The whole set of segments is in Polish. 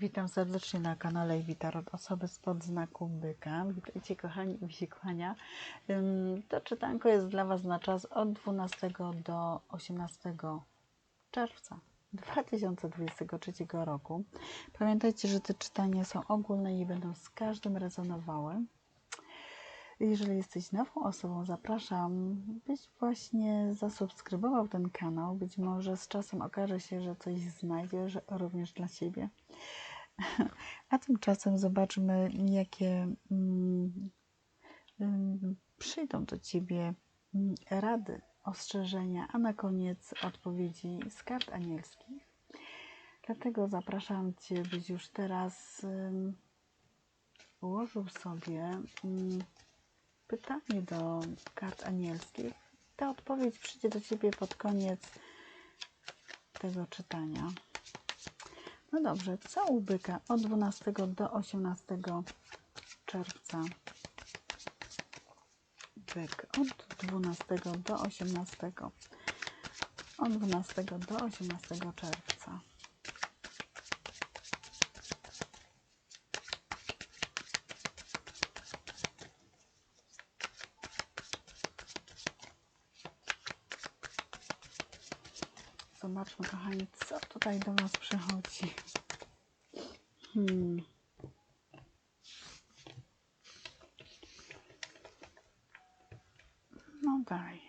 Witam serdecznie na kanale Witarot Osoby spod znaku byka. Witajcie kochani i. To czytanko jest dla Was na czas od 12 do 18 czerwca 2023 roku. Pamiętajcie, że te czytania są ogólne i będą z każdym rezonowały. Jeżeli jesteś nową osobą, zapraszam, byś właśnie zasubskrybował ten kanał. Być może z czasem okaże się, że coś znajdziesz również dla Ciebie. A tymczasem zobaczmy, jakie mm, mm, przyjdą do Ciebie mm, rady, ostrzeżenia, a na koniec odpowiedzi z kart anielskich. Dlatego zapraszam Cię, byś już teraz ułożył sobie pytanie do kart anielskich. Ta odpowiedź przyjdzie do Ciebie pod koniec tego czytania. No dobrze, co u byka od 12 do 18 czerwca? Byk od 12 do 18. Od 12 do 18 czerwca. Zobaczmy, kochani, co tutaj do Was przychodzi. Hmm. No daj.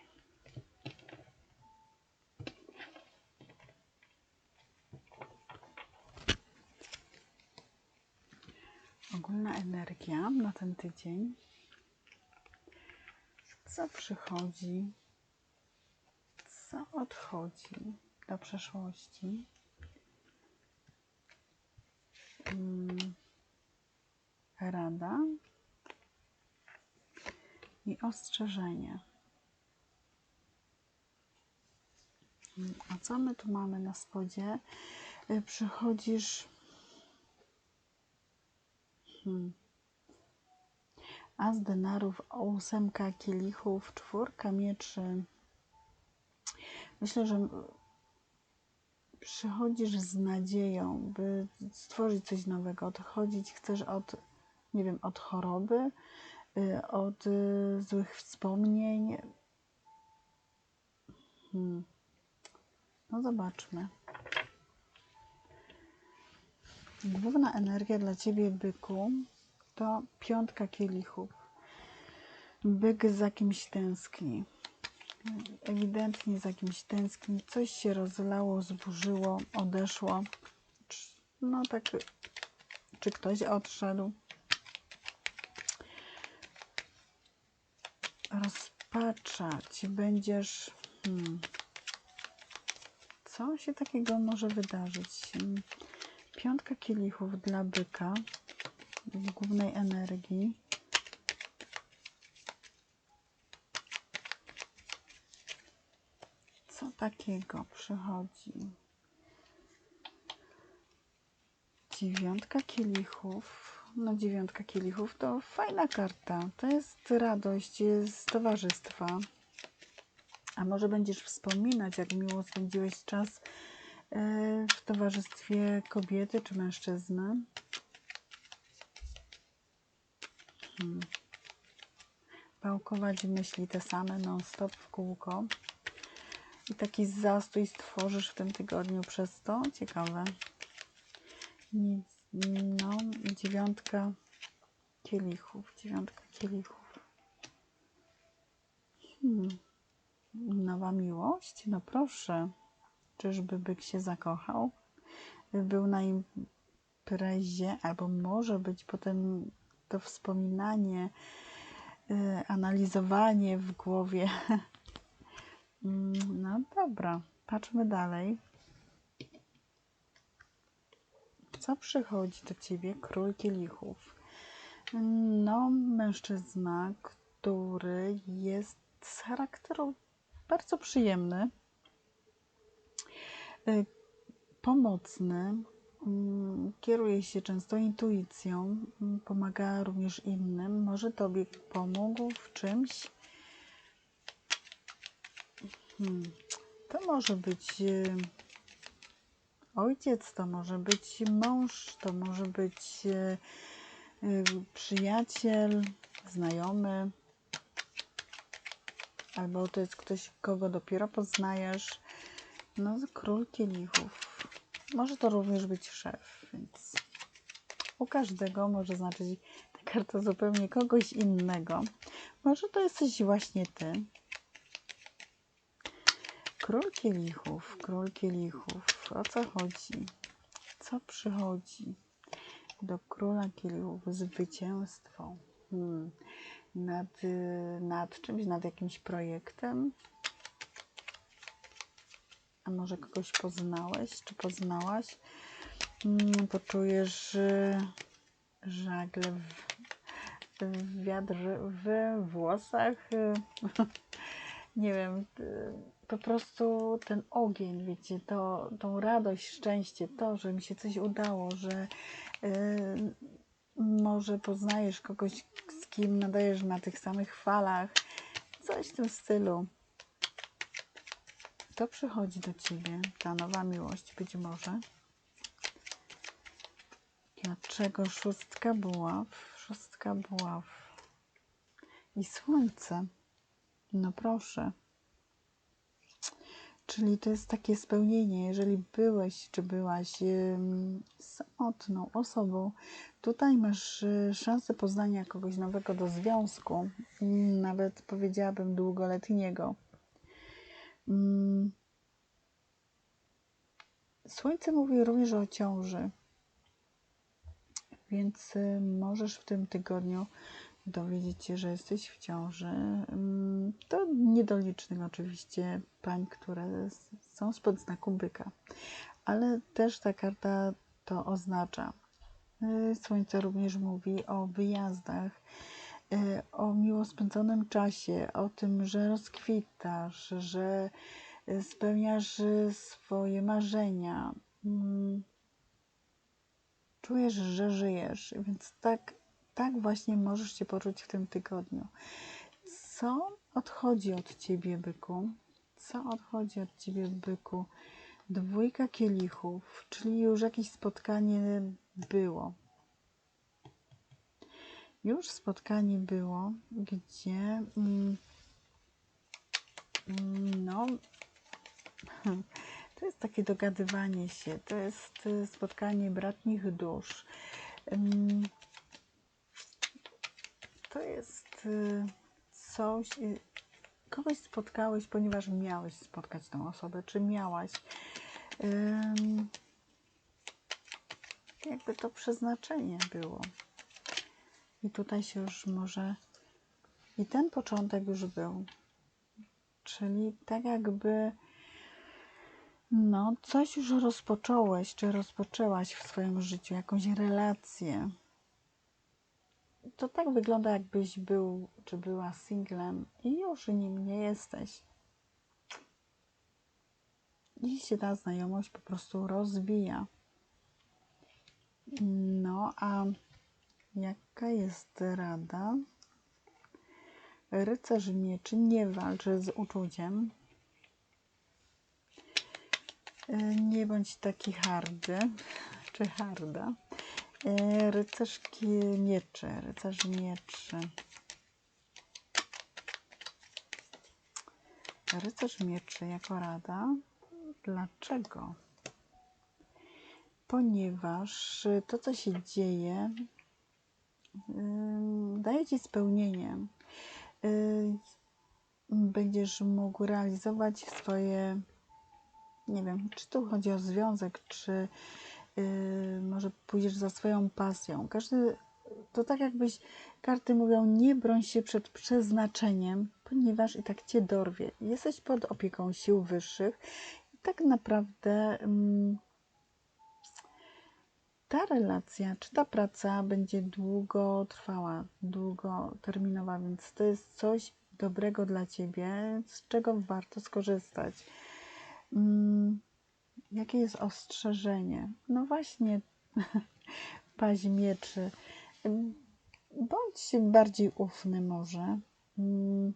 Ogólna energia na ten tydzień. Co przychodzi? Co odchodzi? Do przeszłości. Mm, rada i ostrzeżenie. A co my tu mamy na spodzie? Y, przychodzisz. Hmm. As denarów, ósemka kielichów, czwórka mieczy. Myślę, że przychodzisz z nadzieją, by stworzyć coś nowego, odchodzić chcesz od, nie wiem, od choroby, y, od y, złych wspomnień. Hmm. No zobaczmy. Główna energia dla Ciebie, byku, to piątka kielichów. Byk za kimś tęskni ewidentnie za kimś tęskni, coś się rozlało, zburzyło, odeszło. No tak, czy ktoś odszedł. Rozpaczać będziesz. Hmm, co się takiego może wydarzyć? Piątka kielichów dla byka w głównej energii. Takiego przychodzi? Dziewiątka kielichów. No dziewiątka kielichów to fajna karta. To jest radość z towarzystwa. A może będziesz wspominać, jak miło spędziłeś czas e, w towarzystwie kobiety czy mężczyzny? Hmm. Pałkować myśli te same non-stop w kółko i taki zastój stworzysz w tym tygodniu przez to. Ciekawe. Nic, no, dziewiątka kielichów. Dziewiątka kielichów. Hmm. Nowa miłość? No proszę. Czyżby byk się zakochał? Był na imprezie, albo może być potem to wspominanie, yy, analizowanie w głowie no dobra, patrzmy dalej. Co przychodzi do ciebie? Król kielichów. No, mężczyzna, który jest z charakteru bardzo przyjemny, y, pomocny, mm, kieruje się często intuicją, mm, pomaga również innym, może tobie pomógł w czymś, Hmm. To może być y, ojciec, to może być mąż, to może być e, e, przyjaciel, znajomy, albo to jest ktoś, kogo dopiero poznajesz. No, król kielichów. Może to również być szef, więc u każdego może znaczyć ta karta zupełnie kogoś innego. Może to jesteś właśnie ty. Król kielichów, król kielichów. O co chodzi? Co przychodzi do króla kielichów? Zwycięstwo. Hmm. Nad, y, nad czymś, nad jakimś projektem. A może kogoś poznałeś, czy poznałaś? Hmm, poczujesz żagle w, wiatr w włosach. Nie wiem, po prostu ten ogień, wiecie, to, tą radość, szczęście, to, że mi się coś udało, że yy, może poznajesz kogoś, z kim nadajesz na tych samych falach, coś w tym stylu. To przychodzi do ciebie, ta nowa miłość, być może. Dlaczego szóstka buław? Szóstka buław. I słońce. No proszę. Czyli to jest takie spełnienie, jeżeli byłeś czy byłaś samotną osobą, tutaj masz y, szansę poznania kogoś nowego do związku, nawet powiedziałabym długoletniego. Mm. Słońce mówi również o ciąży, więc y, możesz w tym tygodniu dowiedzieć się, że jesteś w ciąży. Mm, to niedolicznych oczywiście pań, które są spod znaku byka. Ale też ta karta to oznacza. Y, Słońce również mówi o wyjazdach, y, o miło spędzonym czasie, o tym, że rozkwitasz, że spełniasz swoje marzenia. Mm, czujesz, że żyjesz, więc tak tak właśnie możesz się poczuć w tym tygodniu. Co odchodzi od ciebie, byku? Co odchodzi od ciebie, byku? Dwójka kielichów, czyli już jakieś spotkanie było. Już spotkanie było, gdzie mm, mm no, to jest takie dogadywanie się, to jest y, spotkanie bratnich dusz. Mm, to jest y, coś, y, kogoś spotkałeś, ponieważ miałeś spotkać tą osobę, czy miałaś. Jakby to przeznaczenie było. I tutaj się już może. I ten początek już był. Czyli tak jakby. No, coś już rozpocząłeś, czy rozpoczęłaś w swoim życiu, jakąś relację, to tak wygląda, jakbyś był czy była singlem i już nim nie jesteś. I się ta znajomość po prostu rozwija. No, a jaka jest rada? Rycerz mieczy nie walczy z uczuciem. Nie bądź taki hardy czy harda. E, rycerzki mieczy, rycerz mieczy. Rycerz mieczy jako rada. Dlaczego? Ponieważ to, co się dzieje, daje Ci spełnienie. Będziesz mógł realizować swoje, nie wiem, czy tu chodzi o związek, czy może pójdziesz za swoją pasją. Każdy, to tak jakbyś, karty mówią, nie broń się przed przeznaczeniem, ponieważ i tak cię dorwie. Jesteś pod opieką sił wyższych i tak naprawdę yy, ta relacja, czy ta praca będzie długo trwała, długoterminowa, więc to jest coś dobrego dla ciebie, z czego warto skorzystać. Yy Jakie jest ostrzeżenie? No właśnie, paź mieczy. Bądź bardziej ufny może, mm,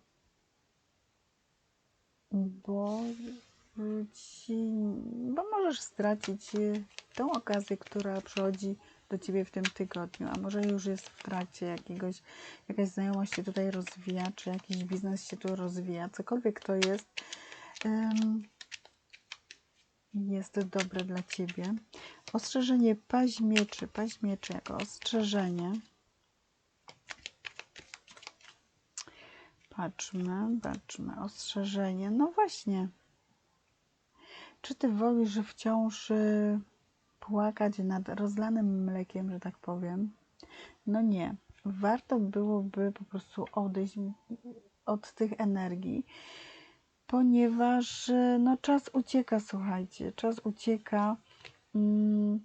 bo ci, bo możesz stracić y, tą okazję, która przychodzi do ciebie w tym tygodniu, a może już jest w trakcie jakiegoś, jakaś znajomość się tutaj rozwija, czy jakiś biznes się tu rozwija, cokolwiek to jest, ym, jest dobre dla ciebie. Ostrzeżenie paź mieczy, paź mieczy jako ostrzeżenie. Patrzmy, patrzmy, ostrzeżenie. No właśnie. Czy ty wolisz wciąż y, płakać nad rozlanym mlekiem, że tak powiem? No nie. Warto byłoby po prostu odejść od tych energii, ponieważ y, no, czas ucieka, słuchajcie, czas ucieka. Mm,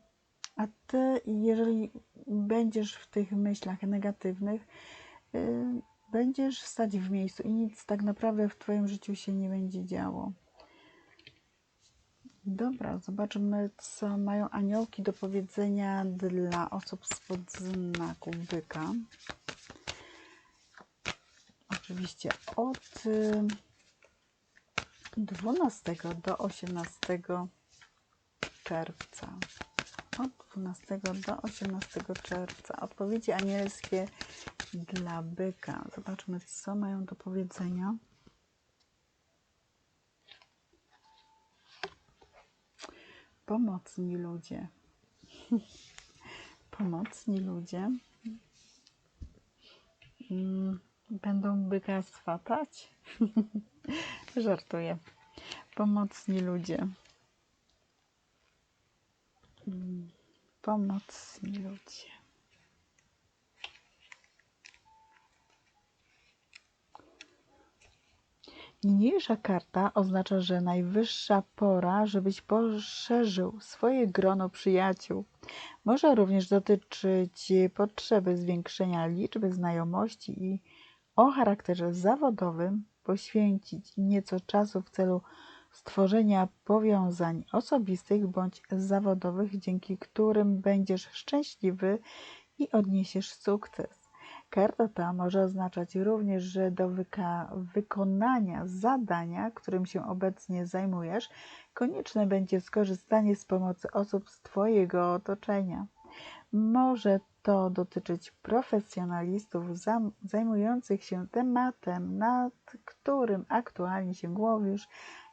a ty, jeżeli będziesz w tych myślach negatywnych, y, będziesz stać w miejscu i nic tak naprawdę w Twoim życiu się nie będzie działo. Dobra, zobaczmy, co mają aniołki do powiedzenia dla osób spod znaku byka. Oczywiście od 12 do 18 czerwca. Od 12 do 18 czerwca. Odpowiedzi anielskie dla byka. Zobaczmy, co mają do powiedzenia. Pomocni ludzie. Pomocni ludzie. Mm, będą byka swatać? Żartuję. Pomocni ludzie. Mm, pomocni ludzie. Niniejsza karta oznacza, że najwyższa pora, żebyś poszerzył swoje grono przyjaciół. Może również dotyczyć potrzeby zwiększenia liczby znajomości i o charakterze zawodowym poświęcić nieco czasu w celu stworzenia powiązań osobistych bądź zawodowych, dzięki którym będziesz szczęśliwy i odniesiesz sukces. Karta ta może oznaczać również, że do wykonania zadania, którym się obecnie zajmujesz, konieczne będzie skorzystanie z pomocy osób z Twojego otoczenia. Może to dotyczyć profesjonalistów zajmujących się tematem, nad którym aktualnie się głowisz,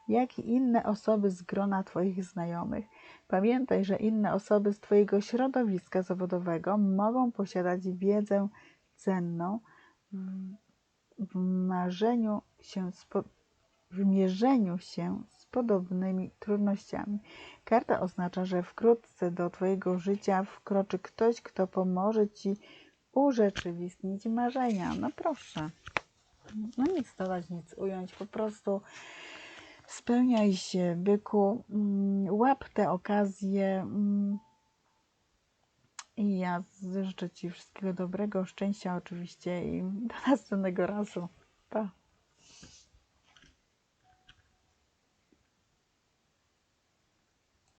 jak i inne osoby z grona Twoich znajomych. Pamiętaj, że inne osoby z Twojego środowiska zawodowego mogą posiadać wiedzę cenną w marzeniu się w mierzeniu się podobnymi trudnościami. Karta oznacza, że wkrótce do Twojego życia wkroczy ktoś, kto pomoże Ci urzeczywistnić marzenia. No proszę. No nic dodać, nic ująć. Po prostu spełniaj się, byku. Mm, łap te okazje mm, i ja życzę Ci wszystkiego dobrego, szczęścia oczywiście i do następnego razu. Pa!